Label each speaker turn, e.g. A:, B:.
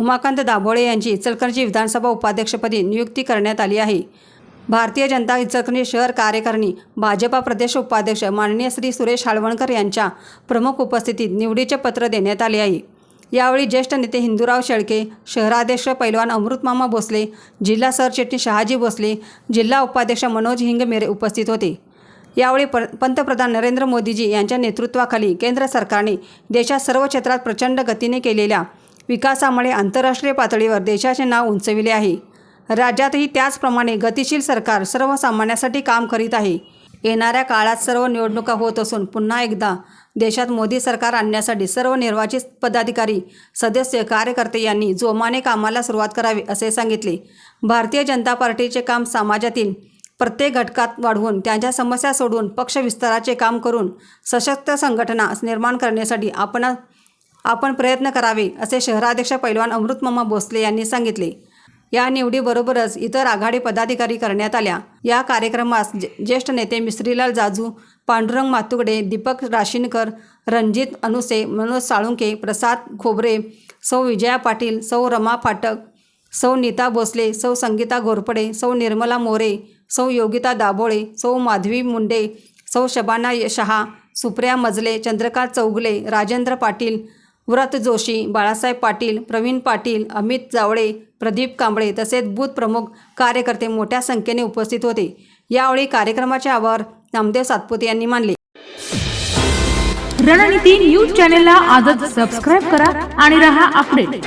A: उमाकांत दाभोळे यांची इचलकरंजी विधानसभा उपाध्यक्षपदी नियुक्ती करण्यात आली आहे. भारतीय जनता इचलकरंजी शहर कार्यकारिणी भाजपा प्रदेश उपाध्यक्ष माननीय श्री सुरेश हाळवणकर यांच्या प्रमुख उपस्थितीत निवडीचे पत्र देण्यात आले आहे. यावेळी ज्येष्ठ नेते हिंदूराव शेळके शहराध्यक्ष पैलवान अमृतमामा भोसले जिल्हा सरचिटणीस शहाजी भोसले जिल्हा उपाध्यक्ष मनोज हिंगमेरे उपस्थित होते. यावेळी प पंतप्रधान नरेंद्र मोदीजी यांच्या नेतृत्वाखाली केंद्र सरकारने देशात सर्व क्षेत्रात प्रचंड गतीने केलेल्या विकासामुळे आंतरराष्ट्रीय पातळीवर देशाचे नाव उंचविले आहे. राज्यातही त्याचप्रमाणे गतिशील सरकार सर्वसामान्यासाठी काम करीत आहे. येणाऱ्या काळात सर्व निवडणुका होत असून पुन्हा एकदा देशात मोदी सरकार आणण्यासाठी सर्व निर्वाचित पदाधिकारी सदस्य कार्यकर्ते यांनी जोमाने कामाला सुरुवात करावी असे सांगितले. भारतीय जनता पार्टीचे काम समाजातील प्रत्येक घटकात वाढवून त्यांच्या समस्या सोडवून पक्षविस्ताराचे काम करून सशक्त संघटना निर्माण करण्यासाठी आपण आपण प्रयत्न करावे असे शहराध्यक्ष पैलवान अमृतमामा भोसले यांनी सांगितले. या निवडीबरोबरच इतर आघाडी पदाधिकारी करण्यात आल्या. या कार्यक्रमास ज्येष्ठ नेते मिश्रीलाल जाजू पांडुरंग मातुगडे दीपक राशीनकर रणजित अनुसे मनोज साळुंके प्रसाद खोबरे सौ विजया पाटील सौ रमा फाटक सौ नीता भोसले सौ संगीता घोरपडे सौ निर्मला मोरे सौ योगिता दाभोळे सौ माधवी मुंडे सौ शबाना शहा सुप्रिया मजले चंद्रकांत चौगले राजेंद्र पाटील व्रत जोशी बाळासाहेब पाटील प्रवीण पाटील अमित जावळे प्रदीप कांबळे तसेच बूथ प्रमुख कार्यकर्ते मोठ्या संख्येने उपस्थित होते. यावेळी कार्यक्रमाचे आभार नामदेव सातपुते यांनी मानले
B: रणनीती न्यूज चॅनेलला आजच सबस्क्राईब करा आणि रहा अपडेट.